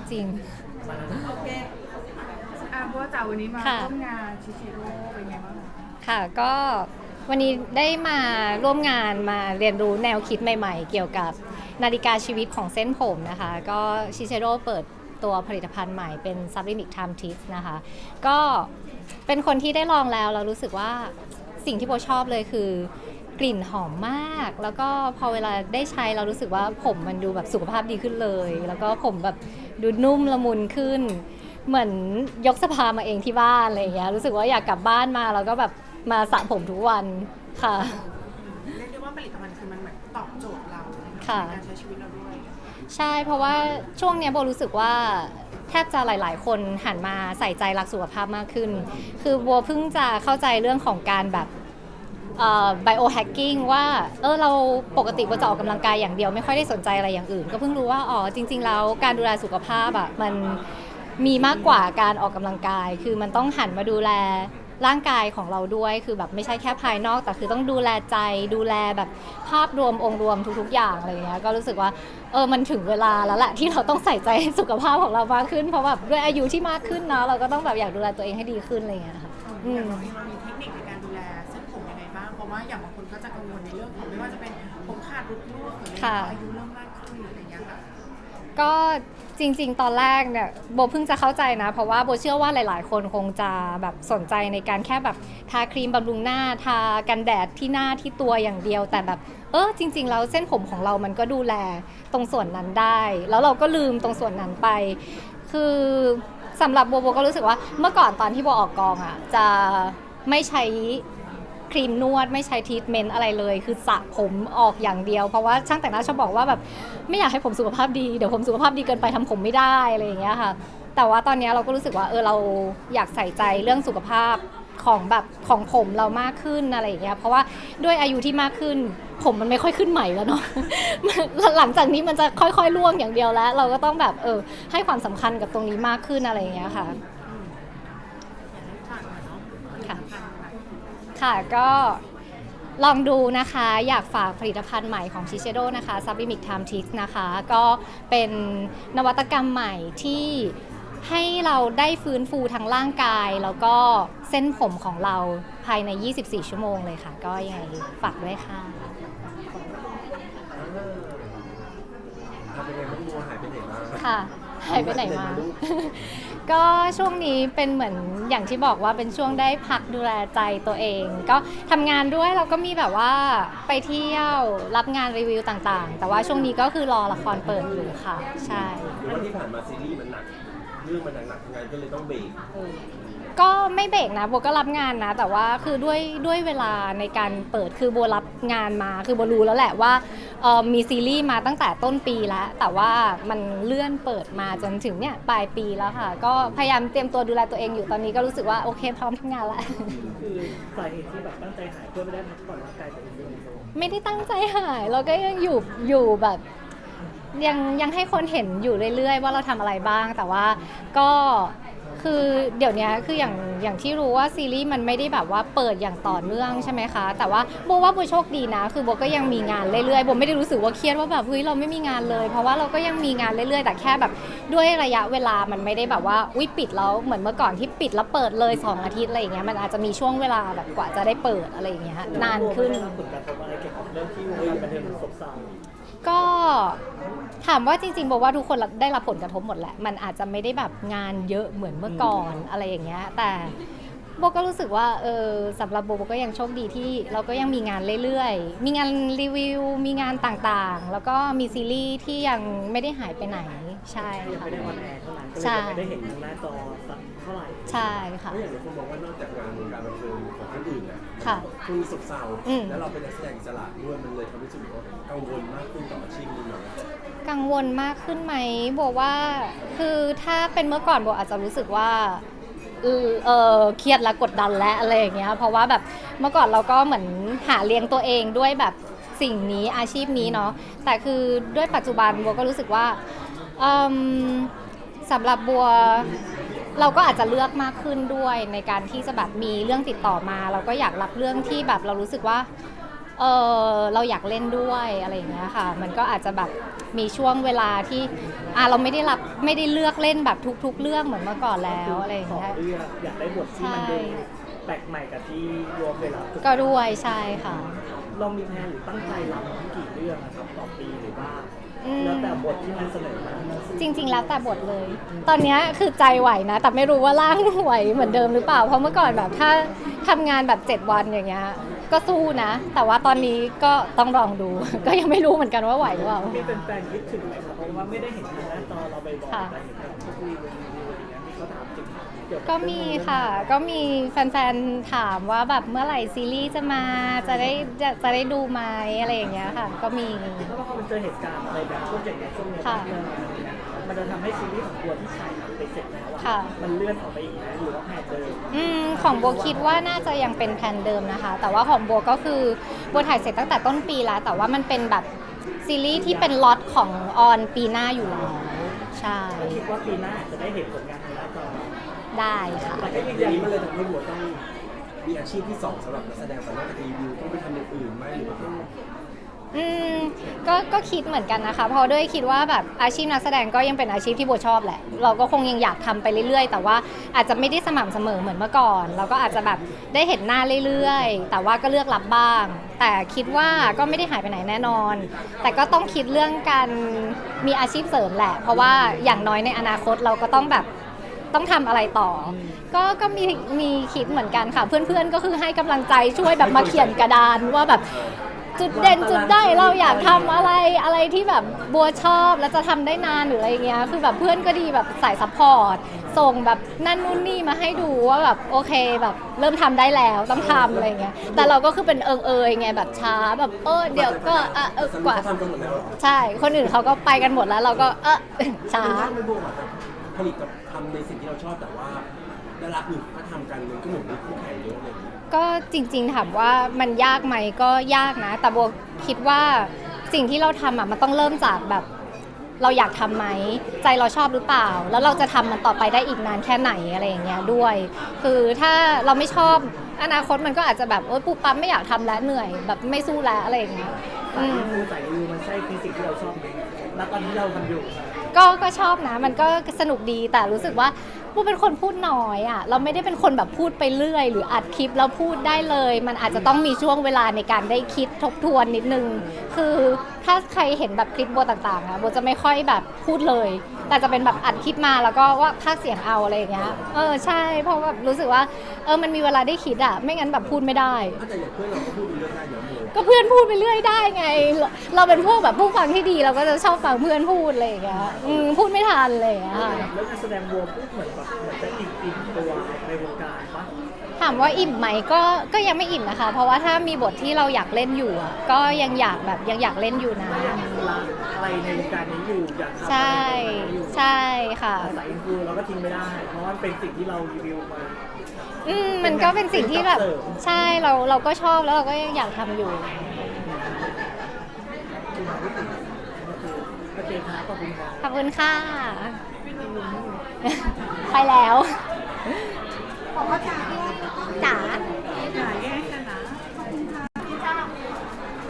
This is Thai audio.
บจริง โอเคอะเพราะว่าจากวันนี้มาค่ะ ร่วมงานชิชิโร่เป็นไงบ้างคะค่ะก็วันนี้ได้มาร่วมงานมาเรียนรู้แนวคิดใหม่ๆ เกี่ยวกับนาฬิกาชีวิตของเส้นผมนะคะ ก็ชิเชโร่เปิดตัวผลิตภัณฑ์ใหม่เป็น Sublimic Time Tips นะคะ ก็เป็นคนที่ได้ลองแล้วเรารู้สึกว่าสิ่งที่โบชอบเลยคือ กลิ่นหอมมาก แล้วก็พอเวลาได้ใช้เรารู้สึกว่าผมมันดูแบบสุขภาพดีขึ้นเลย แล้วก็ผมแบบดูนุ่มละมุนขึ้น เหมือนยกสภามาเองที่บ้านอะไรอย่างเงี้ยรู้สึกว่าอยากกลับบ้านมาแล้วก็แบบมาสระผมทุกวันค่ะ เรียกได้ว่าผลิตภัณฑ์คือมันเหมือนตอบโจทย์เราค่ะในการใช้ชีวิตเราด้วย ใช่เพราะว่าช่วงเนี้ยโบรู้สึกว่าแทบจะหลาย ๆ คนหันมาใส่ใจรักสุขภาพมากขึ้น คือโบเพิ่งจะเข้าใจเรื่องของการแบบ ไบโอแฮกกิ้งว่าเออเราปกติโบจะออกกำลังกายอย่างเดียวไม่ค่อยได้สนใจอะไรอย่างอื่น ก็เพิ่งรู้ว่าอ๋อจริง ๆ แล้วการดูแลสุขภาพอะมันมีมากกว่าการออกกำลังกาย คือมันต้องหันมาดูแลร่างกายของเราด้วยคือแบบไม่ใช่แค่ภายนอก แต่คือต้องดูแลใจดูแลแบบภาพรวมองค์รวมทุกๆ อย่างอะไรเงี้ยก็รู้สึกว่าเออมันถึงเวลาแล้วแหละที่เราต้องใส่ใจสุขภาพของเรามากขึ้นเพราะแบบด้วยอายุที่มากขึ้นเนาะเราก็ต้องแบบอยากดูแลตัวเองให้ดีขึ้นอะไรเงี้ยค่ะอืม ว่าอย่างบางคนก็จะกังวลในเรื่องของไม่ว่าจะเป็นผมขาดรุดร่วงหรืออะไรค่ะอายุเริ่มมากขึ้นหรืออะไรอย่างเงี้ยค่ะ ก็จริง ๆ ตอนแรกเนี่ยโบเพิ่งจะเข้าใจนะ เพราะว่าโบเชื่อว่าหลายๆ คนคงจะแบบสนใจในการแค่แบบทาครีมบำรุงหน้าทากันแดดที่หน้าที่ตัวอย่างเดียว แต่แบบเออจริง ๆ แล้วเส้นผมของเรามันก็ดูแลตรงส่วนนั้นได้ แล้วเราก็ลืมตรงส่วนนั้นไป คือสำหรับโบโบก็รู้สึกว่าเมื่อก่อนตอนที่โบออกกองอะจะไม่ใช้ ครีมนวดไม่ใช้ทรีทเมนต์อะไรเลย คือสระผมออกอย่างเดียว เพราะว่าช่างแต่งหน้าชอบบอกว่าแบบไม่อยากให้ผมสุขภาพดีเดี๋ยวผมสุขภาพดีเกินไปทำผมไม่ได้อะไรอย่างเงี้ยค่ะ แต่ว่าตอนนี้เราก็รู้สึกว่าเออเราอยากใส่ใจเรื่องสุขภาพของแบบของผมเรามากขึ้นอะไรอย่างเงี้ยเพราะว่าด้วยอายุที่มากขึ้น ผมมันไม่ค่อยขึ้นใหม่แล้วเนาะหลังจากนี้มันจะค่อยๆร่วงอย่างเดียวแล้ว เราก็ต้องแบบเออให้ความสำคัญกับตรงนี้มากขึ้นอะไรอย่างเงี้ยค่ะค่ะ ค่ะก็ลองดูนะคะอยากฝากผลิตภัณฑ์ใหม่ของ Shiseido นะคะ Sublimic Time Tips นะคะ ก็เป็นนวัตกรรมใหม่ที่ให้เราได้ฟื้นฟูทั้งร่างกาย แล้วก็เส้นผมของเราภายใน 24 ชั่วโมงเลยค่ะ ก็ยังไงฝากด้วยค่ะทำเป็นไงบ้างบัวหายไปไหนมาค่ะ หายไปไหนมา ก็ช่วงนี้เป็นเหมือนอย่างที่บอกว่าเป็นช่วงได้พักดูแลใจตัวเอง ก็ทำงานด้วยเราก็มีแบบว่าไปเที่ยวรับงานรีวิวต่างๆ แต่ว่าช่วงนี้ก็คือรอละครเปิดอยู่ค่ะ ใช่ หรือว่าที่ผ่านมาซีรีส์มันหนัก เรื่องมันหนักๆงานก็เลยต้องเบรก ก็ไม่เบรกนะโบก็รับงานนะ แต่ว่าคือด้วยด้วยเวลาในการเปิดคือโบรับงานมาคือโบรู้แล้วแหละว่าเอ่อมีซีรีส์มาตั้งแต่ต้นปีแล้ว แต่ว่ามันเลื่อนเปิดมาจนถึงเนี่ยปลายปีแล้วค่ะ ก็พยายามเตรียมตัวดูแลตัวเองอยู่ตอนนี้ก็รู้สึกว่าโอเคพร้อมทำงานแล้วคือสาเหตุที่แบบตั้งใจหายเพื่อไม่ได้พักผ่อนร่างกายตัวเองด้วยไม่ได้ตั้งใจหายเราก็ยังอยู่อยู่แบบยังยังให้คนเห็นอยู่เรื่อยๆ ว่าเราทำอะไรบ้างแต่ว่าก็ คือเดี๋ยวนี้คืออย่างอย่างที่รู้ว่าซีรีส์มันไม่ได้แบบว่าเปิดอย่างต่อเนื่องใช่ไหมคะ แต่ว่าโบว่าโบโชคดีนะ คือโบก็ยังมีงานเรื่อยๆโบไม่ได้รู้สึกว่าเครียดว่าแบบเฮ้ยเราไม่มีงานเลย เพราะว่าเราก็ยังมีงานเรื่อยๆ แต่แค่แบบด้วยระยะเวลามันไม่ได้แบบว่าอุ้ยปิดแล้วเหมือนเมื่อก่อนที่ปิดแล้วเปิดเลยสองอาทิตย์อะไรอย่างเงี้ยมันอาจจะมีช่วงเวลาแบบกว่าจะได้เปิดอะไรอย่างเงี้ยนานขึ้น ผลกระทบอะไรเกี่ยวกับเรื่องที่วงการบันเทิงซบเซา ก็ามว่าจริงๆบอกว่าทุกคนได้รับผลกระทบหมดแหละ มันอาจจะไม่ได้แบบงานเยอะเหมือนเมื่อก่อนอะไรอย่างเงี้ย แต่โบก็รู้สึกว่าเออสำหรับโบโบก็ยังโชคดีที่เราก็ยังมีงานเรื่อยๆ มีงานรีวิว มีงานต่างๆ แล้วก็มีซีรีส์ที่ยังไม่ได้หายไปไหน ใช่ยังค่ะ ไม่ได้ออนแอร์เท่านั้นก็เลยใช่ยังไม่ได้เห็นทางหน้าจอสักเท่าไหร่ใช่ค่ะแล้วอย่างหลายคนบอกว่านอกจากงานวงการบันเทิงของคนอื่นนะค่ะช่วงนี้ซบเซาอืม แล้วเราเป็นนักแสดงอิสระด้วยมันเลยทำให้รู้สึกว่ากังวลมากขึ้นต่ออาชีพนี้หน่อย กังวลมากขึ้นไหมโบว่าคือถ้าเป็นเมื่อก่อนโบอาจจะรู้สึกว่าเออเออเครียดและกดดันและอะไรอย่างเงี้ยเพราะว่าแบบเมื่อก่อนเราก็เหมือนหาเลี้ยงตัวเองด้วยแบบสิ่งนี้อาชีพนี้เนาะแต่คือด้วยปัจจุบันโบก็รู้สึกว่าสำหรับบัวเราก็อาจจะเลือกมากขึ้นด้วยในการที่จะแบบมีเรื่องติดต่อมา เราก็อยากรับเรื่องที่แบบเรารู้สึกว่า เออเราอยากเล่นด้วยอะไรอย่างเงี้ยค่ะ มันก็อาจจะแบบมีช่วงเวลาที่อะเราไม่ได้รับไม่ได้เลือกเล่นแบบทุก ๆ เรื่องเหมือนเมื่อก่อนแล้วอะไรอย่างขอเงี้ยเลือกอยากได้บทที่มันดูใช่ แปลกใหม่กับที่รวมเวลาก็ด้วยใช่ค่ะ เรามีแพลนหรือตั้งใจรับกี่เรื่องนะครับต่อปีหรือว่าอืม แล้วแต่บทที่มันเสนอมาจริง ๆ แล้วแต่บทเลย ตอนเนี้ยคือใจไหวนะ แต่ไม่รู้ว่าร่างไหวเหมือนเดิมหรือเปล่า เพราะเมื่อก่อนแบบถ้าทำงานแบบ 7 วันอย่างเงี้ย ก็สู้นะ แต่ว่าตอนนี้ก็ต้องลองดู ก็ยังไม่รู้เหมือนกันว่าไหวหรือเปล่า มีเป็นแฟนๆคิดถึงไหมครับเพราะว่าไม่ได้เห็นทางหน้าจอเราไปบอกค่ะแต่เห็นแบบพวกรีวิวอะไรอย่างเงี้ยมีเขาถามถึงเกี่ยวกับก็มีค่ะ ก็มีแฟนๆ ถามว่าแบบเมื่อไหร่ซีรีส์จะมา จะได้จะจะได้ดูไหมอะไรอย่างเงี้ยค่ะ ก็มี แล้วพอมันเจอเหตุการณ์อะไรแบบช่วงอย่างเงี้ยช่วงเนี้ยค่ะเรื่องอะไรเงี้ยมันจะทำให้ซีรีส์ของตัวที่ถ่ายทำ ไปเสร็จแล้วค่ะอะมันเลื่อนออกไปอีกไหมหรือว่าแผนเดิมอืมของโบคิดว่าน่าจะยังเป็นแผนเดิมนะคะ แต่ว่าของโบก็คือโบถ่ายเสร็จตั้งแต่ต้นปีแล้ว แต่ว่ามันเป็นแบบซีรีส์ที่เป็นล็อตของออนปีหน้าอยู่แล้วใช่คิดว่าปีหน้าจะได้เห็นผลงานทางหน้าจอได้ค่ะ แต่ก็ยืนอย่ายังนนี้มันว่าเลยทำให้บัวต้องมีอาชีพที่สองสำหรับนักแสดงแต่นอกจากรีวิวต้องไปทำอย่างอื่นไหมหรือว่าต้องอืม ก็ก็คิดเหมือนกันนะคะ เพราะด้วยคิดว่าแบบอาชีพนักแสดงก็ยังเป็นอาชีพที่โบชอบแหละ เราก็คงยังอยากทำไปเรื่อยๆ แต่ว่าอาจจะไม่ได้สม่ำเสมอเหมือนเมื่อก่อน เราก็อาจจะแบบได้เห็นหน้าเรื่อยๆ แต่ว่าก็เลือกรับบ้าง แต่คิดว่าก็ไม่ได้หายไปไหนแน่นอน แต่ก็ต้องคิดเรื่องการมีอาชีพเสริมแหละ เพราะว่าอย่างน้อยในอนาคตเราก็ต้องแบบต้องทำอะไรต่อ ก็ก็มีมีคิดเหมือนกันค่ะ เพื่อนๆก็คือให้กำลังใจช่วยแบบมาเขียนกระดานว่าแบบ จุดเด่นจุดได้เราอยากทำอะไรอะไรที่แบบบัวชอบแล้วจะทำได้นานหรืออะไรเงี้ยคือแบบเพื่อนก็ดีแบบสายซัพพอร์ตส่งแบบนั่นนู่นนี่มาให้ดูว่าแบบโอเคแบบเริ่มทำได้แล้วต้องทำอะไรเงี้ยแต่เราก็คือเป็นเอิงเอยไงแบบช้าแบบเออเดี๋ยวก็อะเออกว่า เขาทำกันหมดแล้วเหรอใช่ คนอื่นเขาก็ไปกันหมดแล้วเราก็เออช้าคือถ้าไม่บัวแบบผลิตกับทำในสิ่งที่เราชอบแต่ว่า ได้รับหนึ่งก็ทำกันมันก็เหมือนมีคู่แข่งเยอะเลยก็จริงๆถามว่ามันยากไหมก็ยากนะ แต่โบคิดว่าสิ่งที่เราทำอะมันต้องเริ่มจากแบบ เราอยากทำไหมใจเราชอบหรือเปล่า แล้วเราจะทำมันต่อไปได้อีกนานแค่ไหนอะไรอย่างเงี้ยด้วย คือถ้าเราไม่ชอบอนาคตมันก็อาจจะแบบโอ๊ยปุ๊บปั๊บไม่อยากทำแล้วเหนื่อย แบบไม่สู้แล้วอะไรอย่างเงี้ยสาอืยมรีวิวสายรีวิวมันใช่คือสิ่งที่เราชอบไหมณตอนนี้เราทำอยู่ ก็ก็ชอบนะ มันก็สนุกดีแต่รู้สึกว่า ปูเป็นคนพูดน้อยอะ่ะ เราไม่ได้เป็นคนแบบพูดไปเรื่อย หรืออัดคลิปแล้วพูดได้เลย มันอาจจะต้องมีช่วงเวลาในการได้คิดทบทวนนิดนึงคือถ้าใครเห็นแบบคลิปโบต่างๆอะโบจะไม่ค่อยแบบพูดเลย แต่จะเป็นแบบอัดคลิปมาแล้วก็ว่าพากย์เสียงเอาอะไรอย่างเงี้ยเออใช่เพราะแบบรู้สึกว่าเออมันมีเวลาได้คิดอะไม่งั้นแบบพูดไม่ได้ แต่อย่างเพื่อนเราก็พูดเรื่องได้เดี๋ยวโมก็เพื่อนพูดไปเรื่อยได้ไง เราเราเป็นพวกแบบผู้ฟังที่ดี เราก็จะชอบฟังเพื่อนพูดอะไรอย่างเงี้ยอืมพูดไม่ทันเลยอะค่ะ แล้วการแสดงวัวพูดเหมือนแบบเหมือนจะอิ่มอิ่มตัวในวงการปะ ถามว่าอิ่มไหมก็ก็ยังไม่อิ่มนะคะ เพราะว่าถ้ามีบทที่เราอยากเล่นอยู่อะก็ยังอยากแบบยังอยากเล่นอยู่นะ ก็ยังรักอะไรในวงการนี้อยู่อยากทำอะไรใช่ในวงการนี้อยู่ใช่ค่ะแต่สายอินฟูเราก็ทิ้งไม่ได้ เพราะว่ามันเป็นสิ่งที่เรารีวิวมา อืมมันก็เป็นสิ่งที่แบบเป็นกับเสริมใช่เราเราก็ชอบแล้วเราก็ยังอยากทำอยู่ที่มาที่ติดก็คือโอเคครับขอบคุณครับ ขอบคุณค่ะ ไปแล้วบอกว่าจ๋า จ๋าจ๋าแยกกันนะ